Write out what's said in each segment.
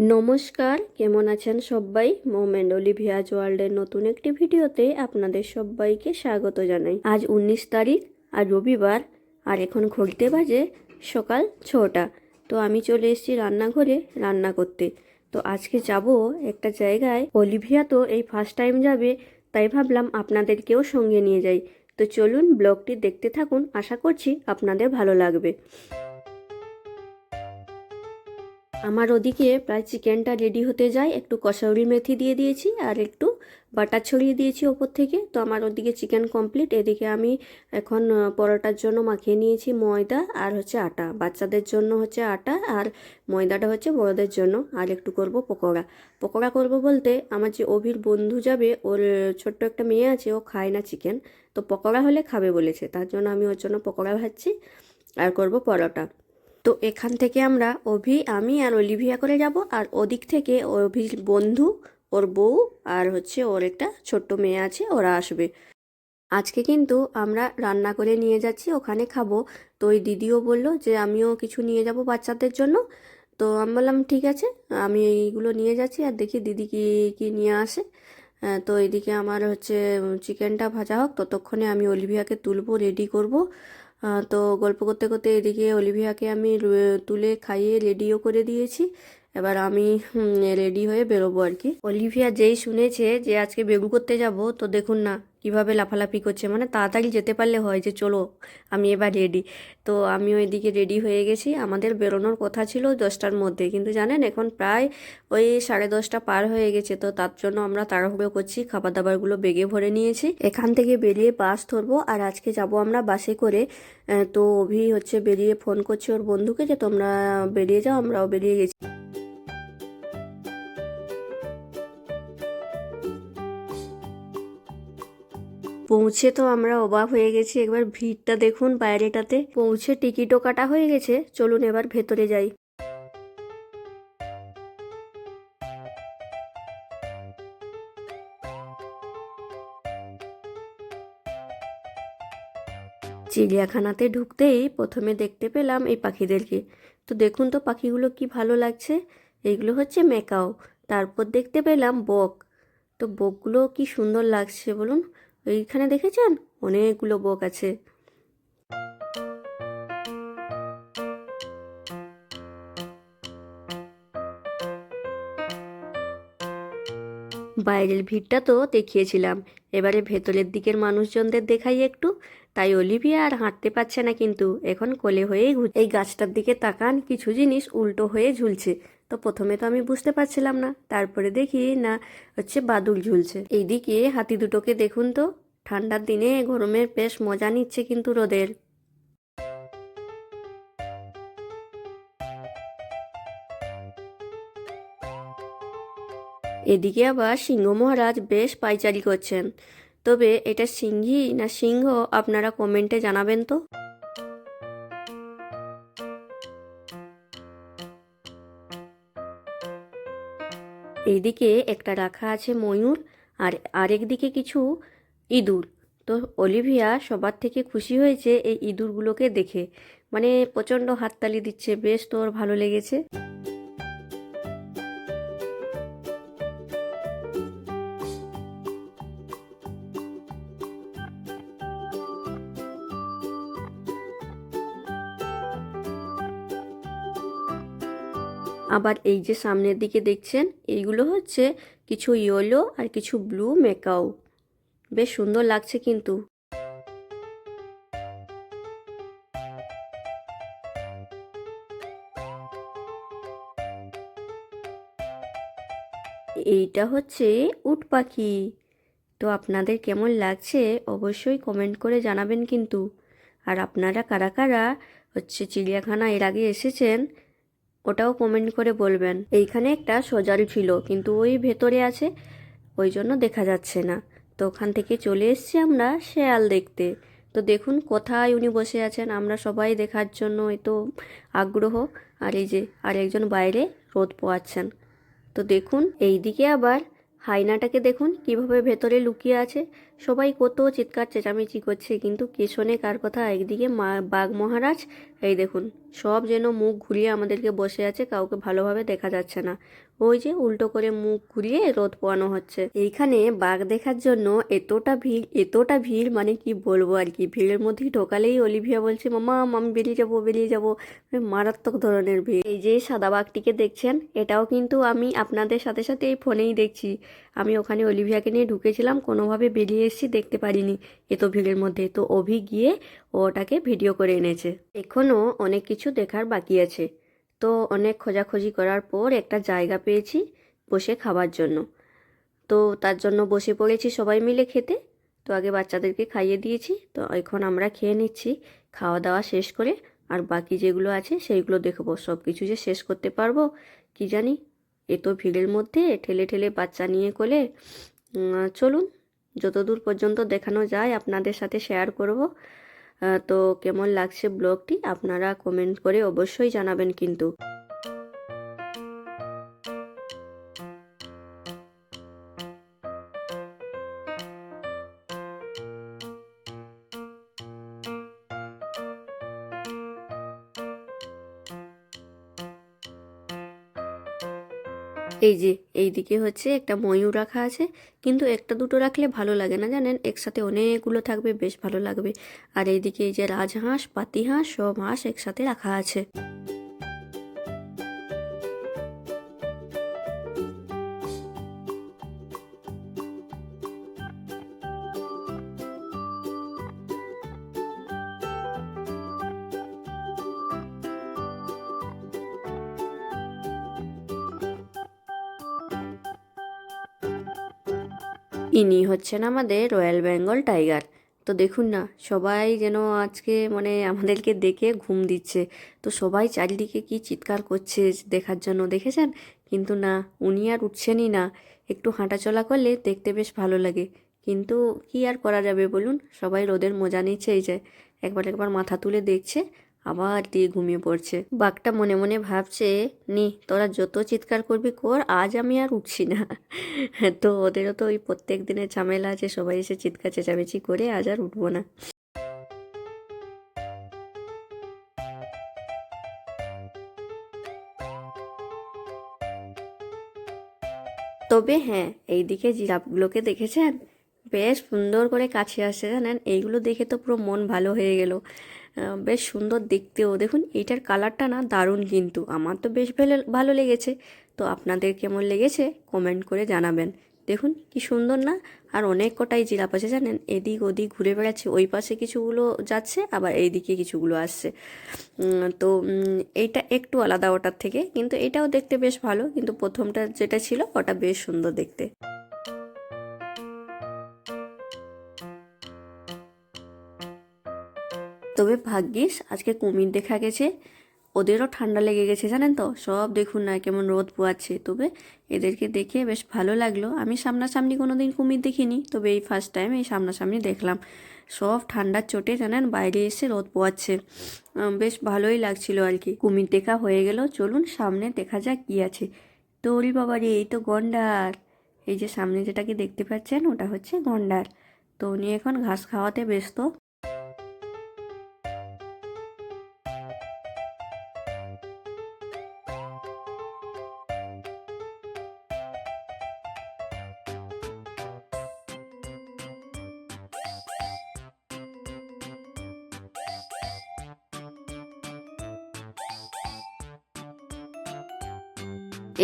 নমস্কার, কেমন আছেন সবাই? মোমেন্ট অলিভিয়াজ ওয়ার্ল্ডের নতুন একটি ভিডিওতে আপনাদের সবাইকে স্বাগত জানাই। আজ উনিশ তারিখ আর রবিবার, আর এখন ঘড়িতে বাজে সকাল ছটা। তো আমি চলে এসেছি রান্নাঘরে রান্না করতে। তো আজকে যাব একটা জায়গায়। অলিভিয়া তো এই ফার্স্ট টাইম যাবে, তাই ভাবলাম আপনাদেরকেও সঙ্গে নিয়ে যাই। তো চলুন ব্লগটি দেখতে থাকুন, আশা করছি আপনাদের ভালো লাগবে। আমার ওদিকে প্রায় চিকেনটা রেডি হতে যায়। একটু কষাউরি মেথি দিয়ে দিয়েছি আর একটু বাটার ছড়িয়ে দিয়েছি ওপর থেকে। তো আমার ওদিকে চিকেন কমপ্লিট এদিকে আমি এখন পরোটার জন্য মাখিয়ে নিয়েছি ময়দা আর হচ্ছে আটা। বাচ্চাদের জন্য হচ্ছে আটা আর ময়দাটা হচ্ছে বড়দের জন্য। আর একটু করব পকোড়া। পকোড়া করব বলতে আমার যে অভির বন্ধু যাবে, ওর ছোট্ট একটা মেয়ে আছে, ও খায় না চিকেন। তো পকোড়া হলে খাবে বলেছে। তার জন্য আমি ওর জন্য পকোড়া ভাজছি আর করব পরোটা। তো এখান থেকে আমরা অভি, আমি আর অলিভিয়া করে যাব। আর ওদিক থেকে অভির বন্ধু, ওর বউ আর হচ্ছে ওর একটা ছোট্ট মেয়ে আছে, ওরা আসবে। আজকে কিন্তু আমরা রান্না করে নিয়ে যাচ্ছি, ওখানে খাব। তো ওই দিদিও বলল যে, আমিও কিছু নিয়ে যাব বাচ্চাদের জন্য। তো আমি বললাম, ঠিক আছে, আমি এইগুলো নিয়ে যাচ্ছি আর দেখি দিদি কি কি নিয়ে আসে। তো এদিকে আমার হচ্ছে চিকেনটা ভাজা হোক, ততক্ষণে আমি অলিভিয়াকে তুলবো, রেডি করব। তো গল্প করতে করতে এদিকে অলিভিয়াকে আমি তুলে খাইয়ে রেডিও করে দিয়েছি। এবার আমি রেডি হয়ে বেরোবো আর কি। অলিভিয়া যেই শুনেছে যে আজকে বেগু করতে যাব, তো দেখুন না কীভাবে লাফালাফি করছে। মানে তাড়াতাড়ি যেতে পারলে হয় যে চলো, আমি এবার রেডি তো আমি ওইদিকে রেডি হয়ে গেছি। আমাদের বেরোনোর কথা ছিল দশটার মধ্যে। কিন্তু জানেন, এখন প্রায় ওই সাড়ে দশটা পার হয়ে গেছে। তো তার জন্য আমরা তাড়াহুড়ো করছি খাবার দাবারগুলো বেগে ভরে নিয়েছি। এখান থেকে বেরিয়ে বাস ধরবো। আর আজকে যাব আমরা বাসে করে। তো অভি হচ্ছে বেরিয়ে ফোন করছে ওর বন্ধুকে যে তোমরা বেরিয়ে যাও, আমরাও বেরিয়ে গেছি। পৌঁছে তো আমরা অবাক হয়ে গেছি। একবার ভিড়টা দেখুন বাইরেটাতে। পৌঁছে টিকিটও কাটা হয়ে গেছে। চলুন এবার ভেতরে যাই। চিড়িয়াখানাতে ঢুকতেই প্রথমে দেখতে পেলাম এই পাখিদেরকে। তো দেখুন তো পাখিগুলো কি ভালো লাগছে। এইগুলো হচ্ছে মেকাও তারপর দেখতে পেলাম বক। তো বকগুলো কি সুন্দর লাগছে বলুন। এইখানে দেখেছেন? অনেকগুলো বক আছে। বাইরের ভিড়টা তো দেখিয়েছিলাম। এবারে ভেতরের দিকের মানুষজনদের দেখাই একটু। তাই অলিভিয়া আর হাঁটতে পারছে না কিন্তু। এখন কোলে হয়েই এই গাছটার দিকে তাকান, কিছু জিনিস উল্টো হয়ে ঝুলছে। তো প্রথমে তো আমি বুঝতে পারছিলাম না। তারপরে দেখি, না, হচ্ছে বাদুল ঝুলছে। এইদিকে হাতি দুটোকে দেখুন তো, ঠান্ডার দিনে গরমের বেশ মজা নিচ্ছে কিন্তু রোদের। এদিকে আবার সিংহ মহারাজ বেশ পাইচারি করছেন। তবে এটা সিংহী না সিংহ, আপনারা কমেন্টে জানাবেন তো। এইদিকে একটা রাখা আছে ময়ূর আর আরেক দিকে কিছু ইঁদুর। তো অলিভিয়া সবার থেকে খুশি হয়েছে এই ইঁদুরগুলোকে দেখে। মানে প্রচণ্ড হাততালি দিচ্ছে, বেশ তোর ভালো লেগেছে। আবার এই যে সামনের দিকে দেখছেন, এইগুলো হচ্ছে কিছু ইয়েলো আর কিছু ব্লু মেকাও বেশ সুন্দর লাগছে কিন্তু। এইটা হচ্ছে উট পাখি। তো আপনাদের কেমন লাগছে অবশ্যই কমেন্ট করে জানাবেন কিন্তু। আর আপনারা কারা কারা হচ্ছে চিড়িয়াখানা এর আগে এসেছেন ওটাও কমেন্ট করে বলবেন। এইখানে একটা সজাল ছিল, কিন্তু ওই ভেতরে আছে, ওই জন্য দেখা যাচ্ছে না। তো ওখান থেকে চলে এসছি আমরা শেয়াল দেখতে। তো দেখুন কোথায় উনি বসে আছেন, আমরা সবাই দেখার জন্য তো আগ্রহ। আর এই যে আর একজন বাইরে রোদ পোয়াচ্ছেন। তো দেখুন এই দিকে আবার হাইনাটাকে দেখুন, কীভাবে ভেতরে লুকিয়ে আছে। সবাই কত চিৎকার চেঁচামেচি করছে, কিন্তু শোনে কার কথা? একদিকে মা, বাঘ মহারাজ। এই দেখুন, সব যেন মুখ ঘুরিয়ে আমাদেরকে বসে আছে, কাউকে ভালোভাবে দেখা যাচ্ছে না। ওই যে উল্টো করে মুখ ঘুরিয়ে রোদ পোয়ানো হচ্ছে। এইখানে বাঘ দেখার জন্য এতটা ভিড় এতটা ভিড় মানে কি বলব আর কি? ভিড়ের মধ্যে ঢোকালেই অলিভিয়া বলছে, মামা, আমি বেরিয়ে যাব বেরিয়ে যাব। মানে মারাত্মক ধরনের ভিড়। এই যে সাদা বাঘটিকে দেখছেন, এটাও কিন্তু আমি আপনাদের সাথে সাথে এই ফোনেই দেখছি। আমি ওখানে অলিভিয়াকে নিয়ে ঢুকেছিলাম, কোনোভাবে বেরিয়ে এসেছি, দেখতে পারিনি এত ভিড়ের মধ্যে। তো অভি গিয়ে ওটাকে ভিডিও করে এনেছে। এখনও অনেক কিছু দেখার বাকি আছে। তো অনেক খোঁজাখুঁজি করার পর একটা জায়গা পেয়েছি বসে খাবার জন্য। তো তার জন্য বসে পড়েছি সবাই মিলে খেতে। তো আগে বাচ্চাদেরকে খাইয়ে দিয়েছি। তো এখন আমরা খেয়ে নিচ্ছি। খাওয়া দাওয়া শেষ করে আর বাকি যেগুলো আছে সেইগুলো দেখব। সব কিছু যে শেষ করতে পারব, কি জানি? এত ভিড়ের মধ্যে ঠেলে ঠেলে বাচ্চা নিয়ে কোলে। চলুন, যতদূর পর্যন্ত দেখানো যায় আপনাদের সাথে শেয়ার করব। তো কেমন লাগছে ব্লগটি? আপনারা কমেন্ট করে অবশ্যই জানাবেন কিন্তু। এই যে, এইদিকে হচ্ছে একটা ময়ূর রাখা আছে, কিন্তু একটা দুটো রাখলে ভালো লাগে না জানেন? একসাথে অনেকগুলো থাকবে, বেশ ভালো লাগবে। আর এইদিকে এই যে রাজহাঁস, পাতিহাঁস, সব হাঁস একসাথে রাখা আছে। ইনি হচ্ছেন আমাদের রয়্যাল বেঙ্গল টাইগার। তো দেখুন না, সবাই যেন আজকে মানে আমাদেরকে দেখে ঘুম দিচ্ছে। তো সবাই চারিদিকে কি চিৎকার করছে দেখার জন্য দেখেছেন? কিন্তু না, উনি আর উঠছেনই না। একটু হাঁটাচলা করলে দেখতে বেশ ভালো লাগে। কিন্তু কি আর করা যাবে বলুন? সবাই রোদের মজা নিচ্ছে এই একবার একবার মাথা তুলে দেখছে আবার দিয়ে ঘুমিয়ে পড়ছে। বাঘটা মনে মনে ভাবছে, নি, তোরা যত চিৎকার করবি কর, আজ আমি আর উঠছি না। তো ওদেরও তো ওই প্রত্যেক দিনের ঝামেলা আছে, সবাই এসে চিৎকার চেঁচামেচি করে আজ আর উঠবো না। তবে হ্যাঁ এইদিকে জিরাফগুলোকে দেখেছেন? বেশ সুন্দর করে কাছে আসছে জানেন? এইগুলো দেখে তো পুরো মন ভালো হয়ে গেল। বেশ সুন্দর দেখতেও। দেখুন, এইটার কালারটা না দারুণ কিন্তু। আমার তো বেশ ভালো ভালো লেগেছে। তো আপনাদের কেমন লেগেছে কমেন্ট করে জানাবেন। দেখুন, কি সুন্দর না? আর অনেক কটাই জিরাফ আছে জানেন? এদিক ওদিক ঘুরে বেড়াচ্ছে, ওই পাশে কিছুগুলো যাচ্ছে, আবার এইদিকে কিছুগুলো আসছে। তো এইটা একটু আলাদা ওটার থেকে, কিন্তু এটাও দেখতে বেশ ভালো। কিন্তু প্রথমটা যেটা ছিল, ওটা বেশ সুন্দর দেখতে। তবে ভাগ্যিস আজকে কুমির দেখা গেছে। ওদেরও ঠান্ডা লেগে গেছে, জানেন তো? সব দেখুন না কেমন রোদ পোয়াচ্ছে। তবে এদেরকে দেখে বেশ ভালো লাগল। আমি সামনাসামনি কোনো দিন কুমির দেখিনি, তবে এই ফার্স্ট টাইম এই সামনাসামনি দেখলাম। সব ঠান্ডার চোটে, জানেন, বাইরে এসে রোদ পোয়াচ্ছে। বেশ ভালোই লাগছিল আর কি। কুমির দেখা হয়ে গেল। চলুন সামনে দেখা যাক কি আছে। তো ওরি বাবা রে এই তো গন্ডার। এই যে সামনে যেটাকে দেখতে পাচ্ছেন, ওটা হচ্ছে গন্ডার। তো উনি এখন ঘাস খাওয়াতে ব্যস্ত।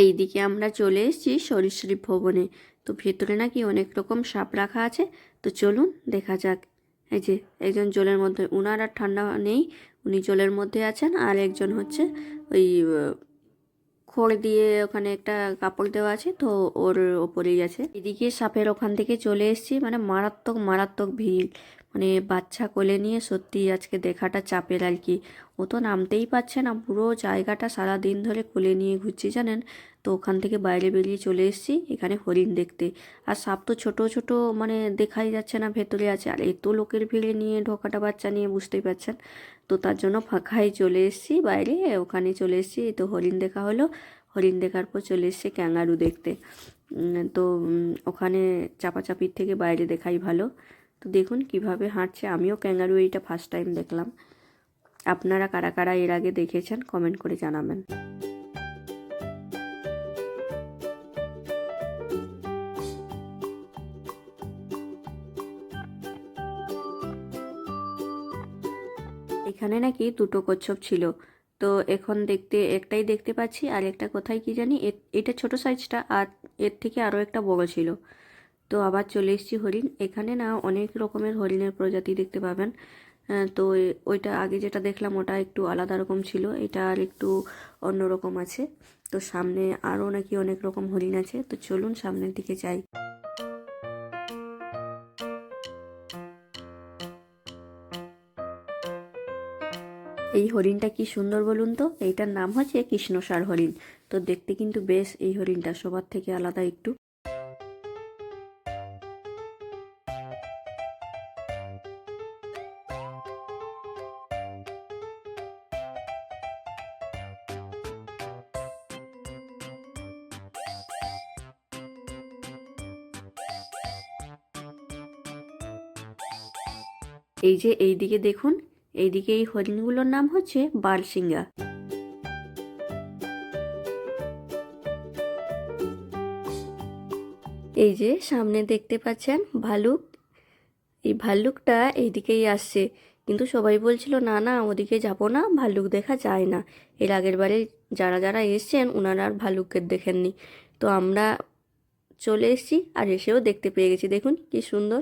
এইদিকে আমরা চলে এসেছি সরীসৃপ ভবনে। তো ভেতরে নাকি অনেক রকম সাপ রাখা আছে। তো চলুন দেখা যাক। এই যে একজন জলের মধ্যে, উনার আর ঠান্ডা নেই, উনি জলের মধ্যে আছেন আর একজন হচ্ছে ওই খড় দিয়ে ওখানে একটা কাপড় দেওয়া আছে, তো ওর ওপরেই আছে। এদিকে সাপের ওখান থেকে চলে এসেছি মানে মারাত্মক মারাত্মক ভিড়। মানে বাচ্চা কোলে নিয়ে সত্যি আজকে দেখাটা চাপের আর কি। ও তো নামতেই পারছে না, পুরো জায়গাটা সারা দিন ধরে কোলে নিয়ে ঘুরছি জানেন? তো ওখান থেকে বাইরে বেরিয়ে চলে এসেছি, এখানে হরিণ দেখতে। আর সাপ তো ছোট ছোট মানে দেখাই যাচ্ছে না, ভেতরে আছে। আর এত লোকের ভিড়ে নিয়ে ঢোকাটা বাচ্চা নিয়ে বুঝতেই পারছেন? তো তার জন্য ফাঁকাই চলে এসেছি, বাইরে ওখানে চলে এসেছি। তো হরিণ দেখা হলো। হরিণ দেখার পর চলে এসেছি ক্যাঙ্গারু দেখতে। তো ওখানে চাপাচাপির থেকে বাইরে দেখাই ভালো। তো দেখুন কীভাবে হাঁটছে। আমিও ক্যাঙ্গারু এইটা ফার্স্ট টাইম দেখলাম। আপনারা কারা কারা এর আগে দেখেছেন কমেন্ট করে জানাবেন। এখানে নাকি দুটো কচ্ছপ ছিল। তো এখন দেখতে, একটাই দেখতে পাচ্ছি আর একটা কোথায় কি জানি এটা ছোট সাইজটা আর এর থেকে আরও একটা বড় ছিল। তো আবার চলে এসেছি হরিণ। এখানে না অনেক রকমের হরিণের প্রজাতি দেখতে পাবেন। তো ওইটা আগে যেটা দেখলাম ওটা একটু আলাদা রকম ছিল, এটা আর একটু অন্য রকম আছে। তো সামনে আরও নাকি অনেক রকম হরিণ আছে, তো চলুন সামনের দিকে যাই। এই হরিণটা কি সুন্দর বলুন তো? এইটার নাম হচ্ছে কৃষ্ণসার হরিণ। তো দেখতে কিন্তু বেশ এই হরিণটা সবার থেকে আলাদা একটু। এই যে এইদিকে দেখুন, এইদিকে এই হরিণগুলোর নাম হচ্ছে বারসিঙ্গা এই যে সামনে দেখতে পাচ্ছেন ভালুক। এই ভাল্লুকটা এইদিকেই আসছে। কিন্তু সবাই বলছিল, না না, ওদিকে যাব না ভাল্লুক দেখা যায় না। এর আগের বারে যারা যারা এসছেন ওনারা আর ভাল্লুককে দেখেননি। তো আমরা চলে এসেছি আর এসেও দেখতে পেয়ে গেছি। দেখুন কি সুন্দর।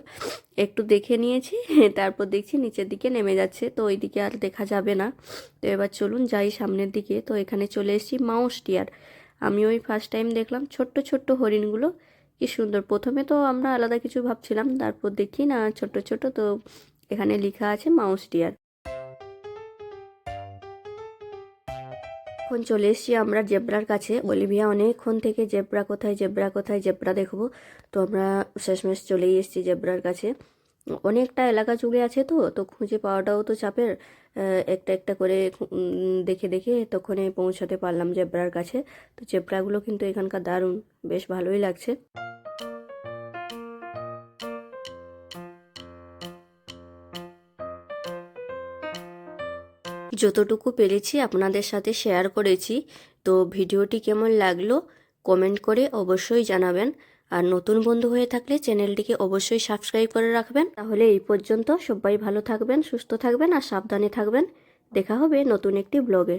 একটু দেখে নিয়েছি, তারপর দেখছি নিচের দিকে নেমে যাচ্ছে, তো ওই দিকে আর দেখা যাবে না। তো এবার চলুন যাই সামনের দিকে। তো এখানে চলে এসেছি মাউস টিয়ার। আমি ওই ফার্স্ট টাইম দেখলাম ছোট্ট ছোট্ট হরিণগুলো। কি সুন্দর। প্রথমে তো আমরা আলাদা কিছু ভাবছিলাম, তারপর দেখি না ছোট ছোট তো এখানে লেখা আছে মাউস ডিয়ার এখন চলে এসেছি আমরা জেব্রার কাছে। অলিভিয়া অনেকক্ষণ থেকে জেব্রা কোথায় জেব্রা কোথায়, জেব্রা দেখব। তো আমরা শেষমেশ চলেই এসেছি জেব্রার কাছে। অনেকটা এলাকা জুড়ে আছে তো তো খুঁজে পাওয়াটাও তো চাপের। একটা একটা করে দেখে দেখে তখনই পৌঁছাতে পারলাম জেব্রার কাছে। তো জেব্রাগুলো কিন্তু এখানকার দারুণ, বেশ ভালোই লাগছে। যতটুকু পেরেছি আপনাদের সাথে শেয়ার করেছি। তো ভিডিওটি কেমন লাগল কমেন্ট করে অবশ্যই জানাবেন। আর নতুন বন্ধু হয়ে থাকলে চ্যানেলটিকে অবশ্যই সাবস্ক্রাইব করে রাখবেন। তাহলে এই পর্যন্ত সবাই ভালো থাকবেন, সুস্থ থাকবেন আর সাবধানে থাকবেন। দেখা হবে নতুন একটি ব্লগে